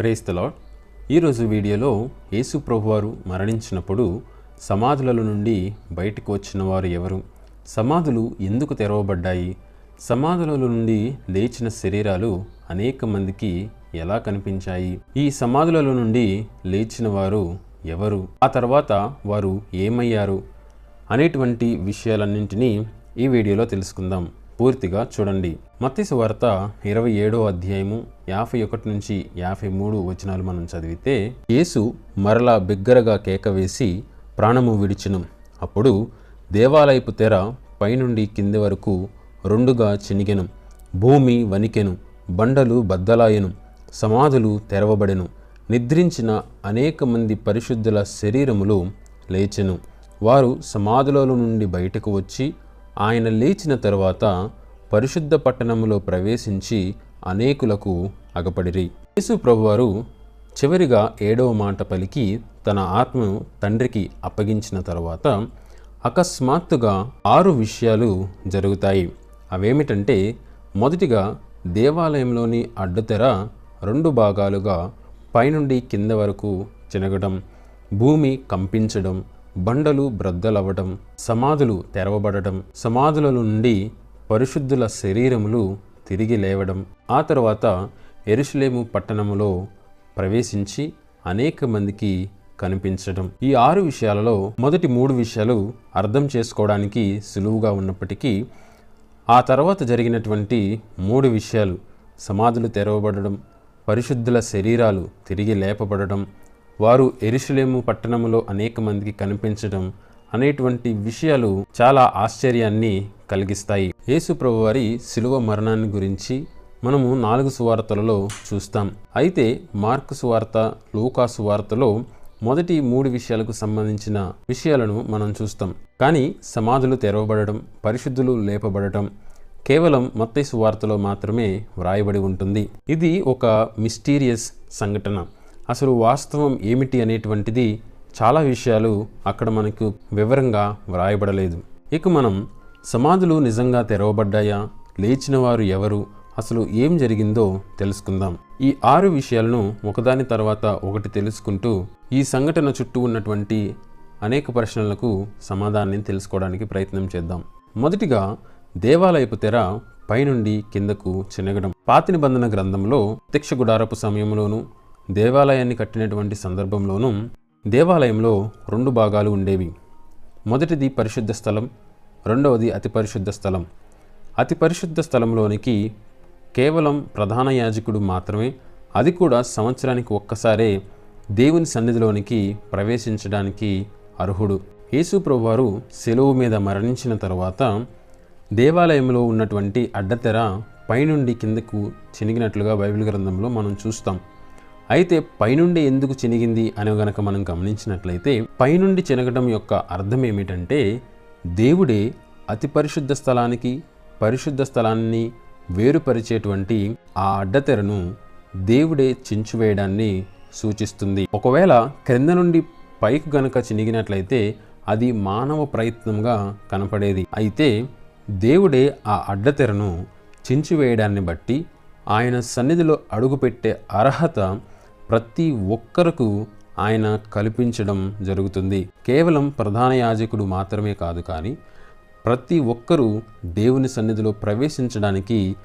Praise ఈరోజు వీడియోలో యేసు ప్రభువారు మరణించినప్పుడు సమాధులలో నుండి బయటకు వచ్చిన వారు ఎవరు? సమాధులు ఎందుకు తెరవబడ్డాయి? సమాధులలో నుండి లేచిన శరీరాలు అనేక మందికి ఎలా కనిపించాయి? ఈ సమాధులలో నుండి లేచిన వారు ఎవరు? ఆ తర్వాత వారు ఏమయ్యారు? అనేటువంటి విషయాలన్నింటినీ ఈ వీడియోలో తెలుసుకుందాం. పూర్తిగా చూడండి. మత్తీసు వార్త ఇరవై ఏడో అధ్యాయము యాభై ఒకటి నుంచి యాభై మూడు వచనాలు మనం చదివితే యేసు మరలా బిగ్గరగా కేక వేసి ప్రాణము విడిచినం. అప్పుడు దేవాలయపు తెర పైనుండి కింది వరకు రెండుగా చినిగెను. భూమి వణికెను బండలు బద్దలాయెను సమాధులు తెరవబడెను. నిద్రించిన అనేక మంది పరిశుద్ధుల శరీరములు లేచెను. వారు సమాధులలో నుండి బయటకు వచ్చి ఆయన లేచిన తర్వాత పరిశుద్ధ పట్టణములో ప్రవేశించి అనేకులకు అగపడిరి. యేసు ప్రభువారు చివరిగా ఏడవ మాట పలికి తన ఆత్మను తండ్రికి అప్పగించిన తర్వాత అకస్మాత్తుగా ఆరు విషయాలు జరుగుతాయి. అవేమిటంటే మొదటిగా దేవాలయంలోని అడ్డుతెర రెండు భాగాలుగా పైనుండి కింద వరకు చినగడం భూమి కంపించడం బండలు బ్రద్దలవ్వడం సమాధులు తెరవబడటం సమాధుల నుండి పరిశుద్ధుల శరీరములు తిరిగి లేవడం ఆ తర్వాత ఎరుషులేము పట్టణములో ప్రవేశించి అనేక మందికి కనిపించడం. ఈ ఆరు విషయాలలో మొదటి మూడు విషయాలు అర్థం చేసుకోవడానికి సులువుగా ఉన్నప్పటికీ ఆ తర్వాత జరిగినటువంటి మూడు విషయాలు సమాధులు తెరవబడడం పరిశుద్ధుల శరీరాలు తిరిగి లేపబడడం వారు ఎరుషులేము పట్టణములో అనేక మందికి కనిపించడం అనేటువంటి విషయాలు చాలా ఆశ్చర్యాన్ని కలిగిస్తాయి. యేసు ప్రభువారి శిలువ మరణాన్ని గురించి మనము నాలుగు సువార్తలలో చూస్తాం. అయితే మార్కు సువార్త లూకా సువార్తలో మొదటి మూడు విషయాలకు సంబంధించిన విషయాలను మనం చూస్తాం. కానీ సమాధులు తెరవబడడం పరిశుద్ధులు లేపబడటం కేవలం మత్తయి సువార్తలో మాత్రమే వ్రాయబడి ఉంటుంది. ఇది ఒక మిస్టీరియస్ సంఘటన. అసలు వాస్తవం ఏమిటి అనేటువంటిది చాలా విషయాలు అక్కడ మనకు వివరంగా వ్రాయబడలేదు. ఇక మనం సమాధులు నిజంగా తెరవబడ్డాయా? లేచిన వారు ఎవరు? అసలు ఏం జరిగిందో తెలుసుకుందాం. ఈ ఆరు విషయాలను ఒకదాని తర్వాత ఒకటి తెలుసుకుంటూ ఈ సంఘటన చుట్టూ ఉన్నటువంటి అనేక ప్రశ్నలకు సమాధానాన్ని తెలుసుకోవడానికి ప్రయత్నం చేద్దాం. మొదటిగా దేవాలయపు తెర పైనుండి కిందకు చినగడం. పాతి నిబంధన గ్రంథంలో ప్రత్యక్ష గుడారపు సమయంలోనూ దేవాలయాన్ని కట్టినటువంటి సందర్భంలోనూ దేవాలయంలో రెండు భాగాలు ఉండేవి. మొదటిది పరిశుద్ధ స్థలం రెండవది అతి పరిశుద్ధ స్థలం. అతి పరిశుద్ధ స్థలంలోనికి కేవలం ప్రధాన యాజకుడు మాత్రమే అది కూడా సంవత్సరానికి ఒక్కసారే దేవుని సన్నిధిలోనికి ప్రవేశించడానికి అర్హుడు. యేసు వారు సెలవు మీద మరణించిన తర్వాత దేవాలయంలో ఉన్నటువంటి అడ్డతెర పైనుండి కిందకు చినిగినట్లుగా బైబిల్ గ్రంథంలో మనం చూస్తాం. అయితే పైనుండి ఎందుకు చినిగింది అని గనక మనం గమనించినట్లయితే పైనుండి చినగడం యొక్క అర్థం ఏమిటంటే దేవుడే అతి పరిశుద్ధ స్థలానికి పరిశుద్ధ స్థలాన్ని వేరుపరిచేటువంటి ఆ అడ్డతెరను దేవుడే చించివేయడాన్ని సూచిస్తుంది. ఒకవేళ క్రింద నుండి పైకి గనుక చినిగినట్లయితే అది మానవ ప్రయత్నంగా కనపడేది. అయితే దేవుడే ఆ అడ్డతెరను చించివేయడాన్ని బట్టి ఆయన సన్నిధిలో అడుగుపెట్టే అర్హత ప్రతి ఒక్కరకు ఆయన కల్పించడం జరుగుతుంది. కేవలం ప్రధాన యాజకుడు మాత్రమే కాదు కానీ ప్రతి ఒక్కరూ దేవుని సన్నిధిలో ప్రవేశించడానికి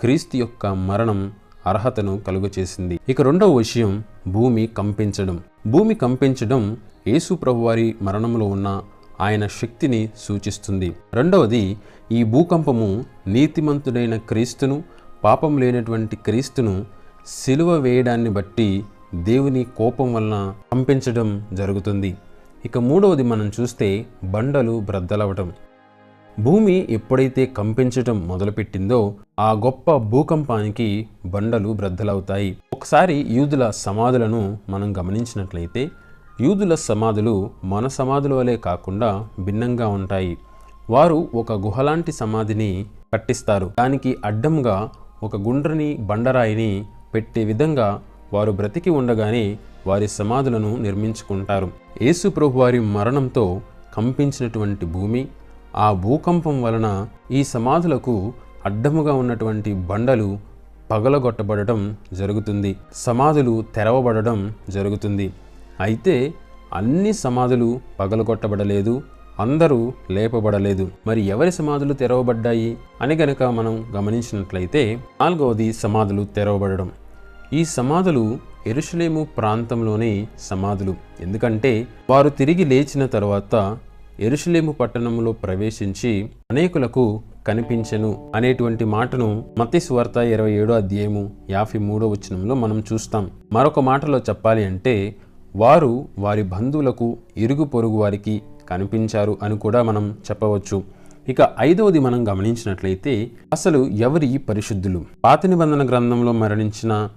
క్రీస్తు యొక్క మరణం అర్హతను కలుగచేసింది. ఇక రెండవ విషయం భూమి కంపించడం. భూమి కంపించడం యేసు ప్రభువారి మరణంలో ఉన్న ఆయన శక్తిని సూచిస్తుంది. రెండవది ఈ భూకంపము నీతిమంతుడైన క్రీస్తును పాపం లేనటువంటి క్రీస్తును సిలువ వేయడాన్ని బట్టి దేవుని కోపం వలన పంపించడం జరుగుతుంది. ఇక మూడవది మనం చూస్తే బండలు బ్రద్దలవటం. భూమి ఎప్పుడైతే కంపించటం మొదలుపెట్టిందో ఆ గొప్ప భూకంపానికి బండలు బ్రద్దలవుతాయి. ఒకసారి యూదుల సమాధులను మనం గమనించినట్లయితే యూదుల సమాధులు మన సమాధుల వలె కాకుండా భిన్నంగా ఉంటాయి. వారు ఒక గుహలాంటి సమాధిని కట్టిస్తారు. దానికి అడ్డంగా ఒక గుండ్రని బండరాయిని పెట్టే విధంగా వారు బ్రతికి ఉండగానే వారి సమాధులను నిర్మించుకుంటారు. యేసుప్రభు వారి మరణంతో కంపించినటువంటి భూమి ఆ భూకంపం వలన ఈ సమాధులకు అడ్డముగా ఉన్నటువంటి బండలు పగలగొట్టబడటం జరుగుతుంది. సమాధులు తెరవబడడం జరుగుతుంది. అయితే అన్ని సమాధులు పగలగొట్టబడలేదు అందరూ లేపబడలేదు. మరి ఎవరి సమాధులు తెరవబడ్డాయి? అని గనక మనం గమనించినట్లయితే నాలుగవది సమాధులు తెరవబడడం. ఈ సమాధులు ఎరుషలేము ప్రాంతంలోని సమాధులు. ఎందుకంటే వారు తిరిగి లేచిన తర్వాత ఎరుషలేము పట్టణంలో ప్రవేశించి అనేకులకు కనిపించను అనేటువంటి మాటను మత్తి సువార్త ఇరవై ఏడో అధ్యాయము యాభై మూడో వచనంలో మనం చూస్తాం. మరొక మాటలో చెప్పాలి అంటే వారు వారి బంధువులకు ఇరుగు పొరుగు వారికి కనిపించారు అని కూడా మనం చెప్పవచ్చు. ఇక ఐదవది మనం గమనించినట్లయితే అసలు ఎవరి పరిశుద్ధులు? పాత నిబంధన గ్రంథంలో మరణించిన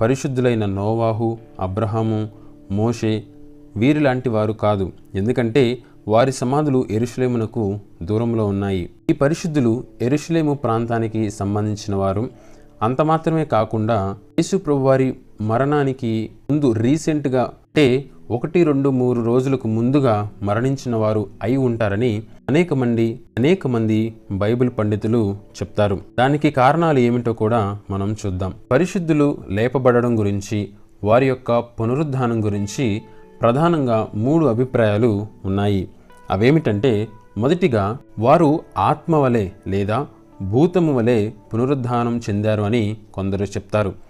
పరిశుద్ధులైన నోవాహు అబ్రహాము మోషే వీరిలాంటి వారు కాదు. ఎందుకంటే వారి సమాధులు ఎరుషులేమునకు దూరంలో ఉన్నాయి. ఈ పరిశుద్ధులు ఎరుషులేము ప్రాంతానికి సంబంధించిన వారు అంత మాత్రమే కాకుండా యేసు ప్రభువారి మరణానికి ముందు రీసెంట్గా అంటే ఒకటి రెండు మూడు రోజులకు ముందుగా మరణించిన వారు అయి ఉంటారని అనేక మంది అనేక మంది బైబిల్ పండితులు చెప్తారు. దానికి కారణాలు ఏమిటో కూడా మనం చూద్దాం. పరిశుద్ధులు లేపబడడం గురించి వారి యొక్క పునరుద్ధానం గురించి ప్రధానంగా మూడు అభిప్రాయాలు ఉన్నాయి. అవేమిటంటే మొదటిగా వారు ఆత్మ వలె లేదా భూతము వలె పునరుద్ధానం చెందారు అని కొందరు చెప్తారు.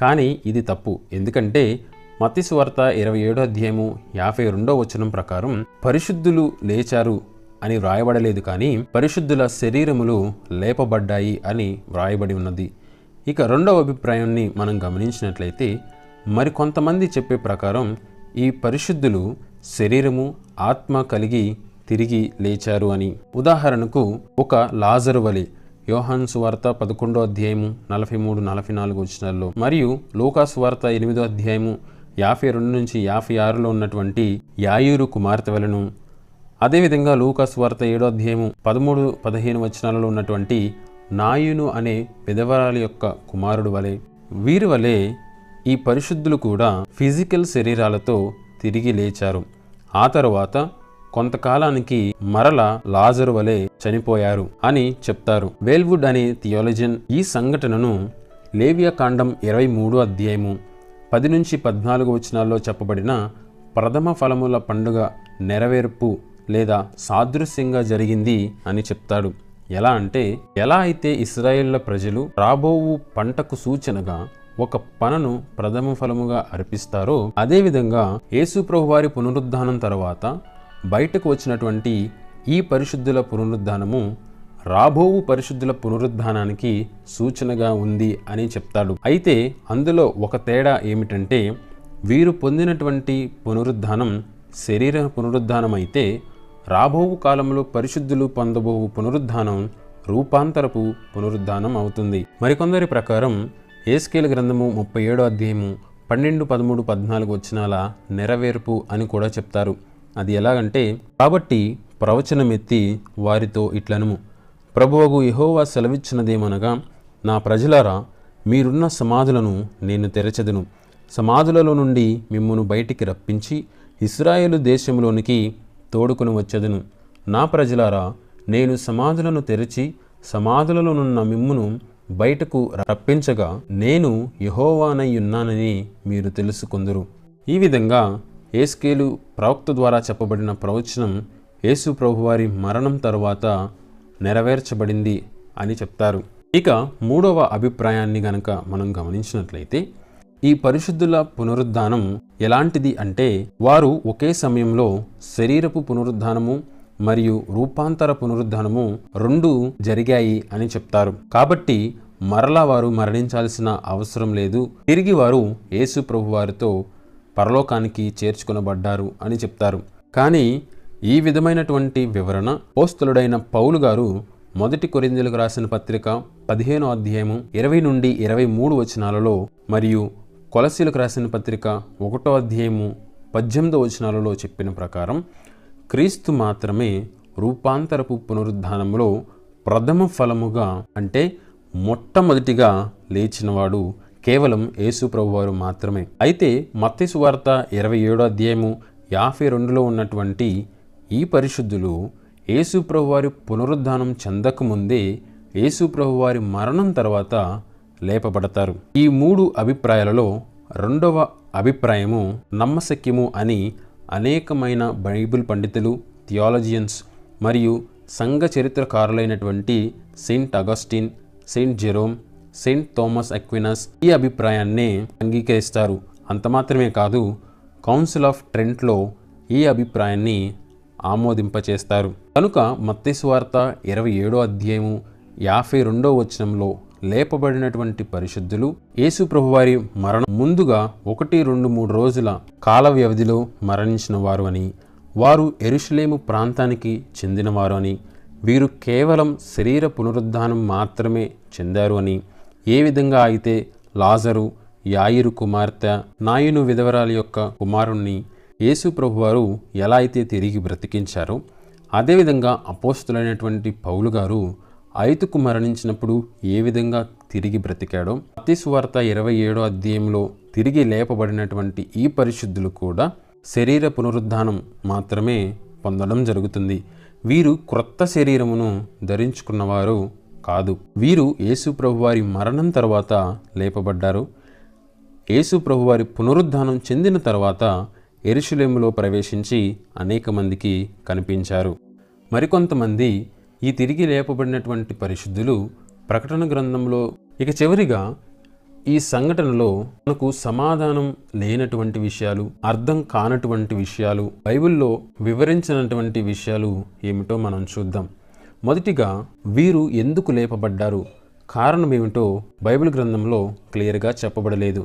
కానీ ఇది తప్పు. ఎందుకంటే మతిసువార్త ఇరవై ఏడో అధ్యాయము యాభై రెండో వచనం ప్రకారం పరిశుద్ధులు లేచారు అని వ్రాయబడలేదు కానీ పరిశుద్ధుల శరీరములు లేపబడ్డాయి అని వ్రాయబడి ఉన్నది. ఇక రెండవ అభిప్రాయాన్ని మనం గమనించినట్లయితే మరికొంతమంది చెప్పే ప్రకారం ఈ పరిశుద్ధులు శరీరము ఆత్మ కలిగి తిరిగి లేచారు అని. ఉదాహరణకు ఒక లాజరు వలె యోహాన్ సువార్త పదకొండో అధ్యాయము నలభై మూడు నలభై నాలుగు వచనాల్లో. మరియు లూకా వార్త ఎనిమిదో అధ్యాయము యాభై రెండు నుంచి యాభై ఆరులో ఉన్నటువంటి యాయూరు కుమార్తె వలను. అదేవిధంగా లూకాసు వార్త ఏడో అధ్యాయము పదమూడు పదిహేను వచనాలలో ఉన్నటువంటి నాయును అనే విధవరాలి యొక్క కుమారుడు వలె. వీరి వలె ఈ పరిశుద్ధులు కూడా ఫిజికల్ శరీరాలతో తిరిగి లేచారు. ఆ తరువాత కొంతకాలానికి మరల లాజరు వలె చనిపోయారు అని చెప్తారు. వేల్వుడ్ అనే థియాలజన్ ఈ సంఘటనను లేవియా కాండం ఇరవై మూడు అధ్యాయము పది నుంచి పద్నాలుగు వచనాల్లో చెప్పబడిన ప్రథమ ఫలముల పండుగ నెరవేర్పు లేదా సాదృశ్యంగా జరిగింది అని చెప్తాడు. ఎలా అంటే ఎలా అయితే ఇస్రాయేళ్ళ ప్రజలు రాబోవు పంటకు సూచనగా ఒక పనను ప్రథమ ఫలముగా అర్పిస్తారో అదేవిధంగా యేసు వారి పునరుద్ధానం తర్వాత బయటకు వచ్చినటువంటి ఈ పరిశుద్ధుల పునరుద్ధానము రాబోవు పరిశుద్ధుల పునరుద్ధానానికి సూచనగా ఉంది అని చెప్తాడు. అయితే అందులో ఒక తేడా ఏమిటంటే వీరు పొందినటువంటి పునరుద్ధానం శరీర పునరుద్ధానం అయితే రాబోవు కాలంలో పరిశుద్ధులు పొందబోవు పునరుద్ధానం రూపాంతరపు పునరుద్ధానం అవుతుంది. మరికొందరి ప్రకారం ఏస్కేల్ గ్రంథము ముప్పై ఏడో అధ్యాయము పన్నెండు పదమూడు పద్నాలుగు వచ్చినాల నెరవేర్పు అని కూడా చెప్తారు. అది ఎలాగంటే కాబట్టి ప్రవచనమెత్తి వారితో ఇట్లనుము ప్రభువగు యహోవా సెలవిచ్చినదేమనగా నా ప్రజలారా మీరున్న సమాధులను నేను తెరచెదను. సమాధులలో నుండి మిమ్మును బయటికి రప్పించి ఇస్రాయేలు దేశంలోనికి తోడుకొని వచ్చెదను. నా ప్రజలారా నేను సమాధులను తెరిచి సమాధులలోనున్న మిమ్మును బయటకు రప్పించగా నేను యహోవానయ్యున్నానని మీరు తెలుసుకుందరు. ఈ విధంగా ఏస్కేలు ప్రవక్త ద్వారా చెప్పబడిన ప్రవచనం యేసు ప్రభువారి మరణం తరువాత నెరవేర్చబడింది అని చెప్తారు. ఇక మూడవ అభిప్రాయాన్ని గనక మనం గమనించినట్లయితే ఈ పరిశుద్ధుల పునరుద్ధానం ఎలాంటిది అంటే వారు ఒకే సమయంలో శరీరపు పునరుద్ధానము మరియు రూపాంతర పునరుద్ధానము రెండు జరిగాయి అని చెప్తారు. కాబట్టి మరలా వారు మరణించాల్సిన అవసరం లేదు. తిరిగి వారు యేసు ప్రభు వారితో పరలోకానికి చేర్చుకొనబడ్డారు అని చెప్తారు. కానీ ఈ విధమైనటువంటి వివరణ పోస్తులుడైన పౌలు గారు మొదటి కొరిందులకు రాసిన పత్రిక పదిహేనో అధ్యాయము ఇరవై నుండి ఇరవై మూడు వచనాలలో మరియు కొలసీలకు రాసిన పత్రిక ఒకటో అధ్యాయము పద్దెనిమిదో వచనాలలో చెప్పిన ప్రకారం క్రీస్తు మాత్రమే రూపాంతరపు పునరుద్ధానంలో ప్రథమ ఫలముగా అంటే మొట్టమొదటిగా లేచినవాడు కేవలం యేసు ప్రభువారు మాత్రమే. అయితే మత్తి సువార్త ఇరవై ఏడో అధ్యాయము యాభై రెండులో ఉన్నటువంటి ఈ పరిశుద్ధులు యేసు ప్రభువారి పునరుద్ధానం చెందకముందే యేసు ప్రభువారి మరణం తర్వాత లేపబడతారు. ఈ మూడు అభిప్రాయాలలో రెండవ అభిప్రాయము నమ్మశక్యము అని అనేకమైన బైబిల్ పండితులు థియాలజియన్స్ మరియు సంఘ చరిత్రకారులైనటువంటి saint Augustine saint Jerome saint Thomas Aquinas ఈ అభిప్రాయాన్నే అంగీకరిస్తారు. అంత మాత్రమే కాదు కౌన్సిల్ ఆఫ్ ట్రెంట్లో ఈ అభిప్రాయాన్ని ఆమోదింపచేస్తారు. కనుక మత్తేశ్వార్త ఇరవై ఏడో అధ్యాయము యాభై రెండో వచనంలో లేపబడినటువంటి పరిశుద్ధులు యేసు ప్రభువారి మరణం ముందుగా ఒకటి రెండు మూడు రోజుల కాల వ్యవధిలో మరణించిన వారు అని వారు ఎరుషులేము ప్రాంతానికి చెందినవారు అని వీరు కేవలం శరీర పునరుద్ధానం మాత్రమే చెందారు అని ఏ విధంగా అయితే లాజరు యాయిరు కుమార్తె నాయును విధవరాలి యొక్క కుమారుణ్ణి యేసు ప్రభువారు ఎలా అయితే తిరిగి బ్రతికించారో అదేవిధంగా అపోస్తులైనటువంటి పౌలు గారు ఐతుకు మరణించినప్పుడు ఏ విధంగా తిరిగి బ్రతికాడో అతిసువార్త ఇరవై ఏడో అధ్యాయంలో తిరిగి లేపబడినటువంటి ఈ పరిశుద్ధులు కూడా శరీర పునరుద్ధానం మాత్రమే పొందడం జరుగుతుంది. వీరు క్రొత్త శరీరమును ధరించుకున్నవారు కాదు. వీరు యేసు ప్రభువారి మరణం తర్వాత లేపబడ్డారు. యేసు ప్రభువారి పునరుద్ధానం చెందిన తర్వాత ఎరుషులేములో ప్రవేశించి అనేక మందికి కనిపించారు. మరికొంతమంది ఈ తిరిగి లేపబడినటువంటి పరిశుద్ధులు ప్రకటన గ్రంథంలో ఇక చివరిగా ఈ సంఘటనలో మనకు సమాధానం లేనటువంటి విషయాలు అర్థం కానటువంటి విషయాలు బైబిల్లో వివరించినటువంటి విషయాలు ఏమిటో మనం చూద్దాం. మొదటిగా వీరు ఎందుకు లేపబడ్డారు? కారణం ఏమిటో బైబిల్ గ్రంథంలో క్లియర్గా చెప్పబడలేదు.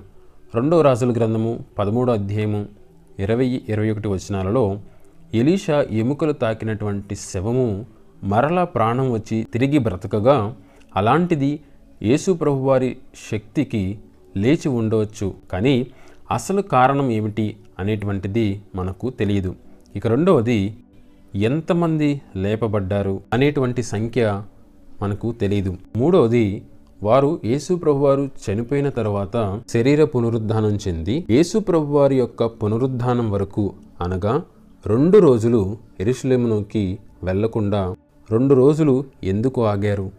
రెండో రాజుల గ్రంథము పదమూడో అధ్యాయము ఇరవై ఇరవై ఒకటి వచనాలలో ఎలీషా ఎముకలు తాకినటువంటి శవము మరలా ప్రాణం వచ్చి తిరిగి బ్రతకగా అలాంటిది యేసు ప్రభువారి శక్తికి లేచి ఉండవచ్చు. కానీ అసలు కారణం ఏమిటి అనేటువంటిది మనకు తెలియదు. ఇక రెండవది ఎంతమంది లేపబడ్డారు అనేటువంటి సంఖ్య మనకు తెలియదు మూడవది వారు యేసు ప్రభువారు చనిపోయిన తర్వాత శరీర పునరుద్ధానం చెంది యేసు ప్రభువారి యొక్క పునరుద్ధానం వరకు అనగా రెండు రోజులు ఎరుషులేములోకి వెళ్ళకుండా రెండు రోజులు ఎందుకు ఆగారు?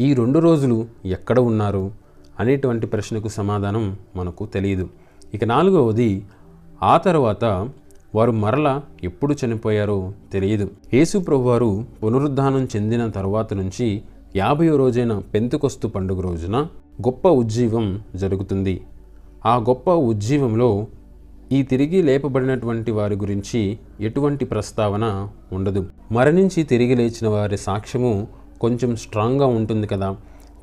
ఈ రెండు రోజులు ఎక్కడ ఉన్నారు? అనేటువంటి ప్రశ్నకు సమాధానం మనకు తెలియదు ఇక నాలుగవది ఆ తర్వాత వారు మరల ఎప్పుడు చనిపోయారో తెలియదు. యేసు ప్రభువారు పునరుద్ధానం చెందిన తర్వాత నుంచి యాభై రోజైన పెంతుకొస్తు పండుగ రోజున గొప్ప ఉజ్జీవం జరుగుతుంది. ఆ గొప్ప ఉజ్జీవంలో ఈ తిరిగి లేపబడినటువంటి వారి గురించి ఎటువంటి ప్రస్తావన ఉండదు. మరణించి తిరిగి లేచిన వారి సాక్ష్యము కొంచెం స్ట్రాంగ్గా ఉంటుంది కదా.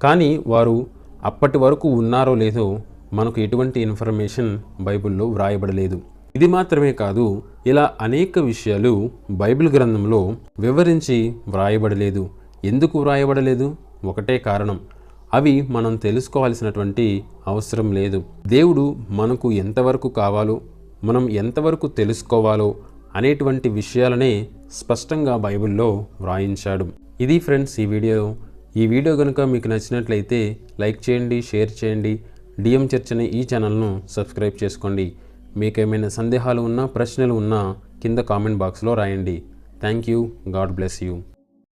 కానీ వారు అప్పటి వరకు ఉన్నారో లేదో మనకు ఎటువంటి ఇన్ఫర్మేషన్ బైబిల్లో వ్రాయబడలేదు. ఇది మాత్రమే కాదు ఇలా అనేక విషయాలు బైబిల్ గ్రంథంలో వివరించి వ్రాయబడలేదు. ఎందుకు వ్రాయబడలేదు? ఒకటే కారణం. అవి మనం తెలుసుకోవాల్సినటువంటి అవసరం లేదు. దేవుడు మనకు ఎంతవరకు కావాలో మనం ఎంతవరకు తెలుసుకోవాలో అనేటువంటి విషయాలనే స్పష్టంగా బైబిల్లో వ్రాయించాడు. ఇది ఫ్రెండ్స్ ఈ వీడియో. ఈ వీడియో కనుక మీకు నచ్చినట్లయితే లైక్ చేయండి షేర్ చేయండి. డిఎం చర్చని ఈ ఛానల్ను సబ్స్క్రైబ్ చేసుకోండి. మీకు ఏమైనా సందేహాలు ఉన్నా ప్రశ్నలు ఉన్నా కింద కామెంట్ బాక్స్లో రాయండి. Thank you. God bless you.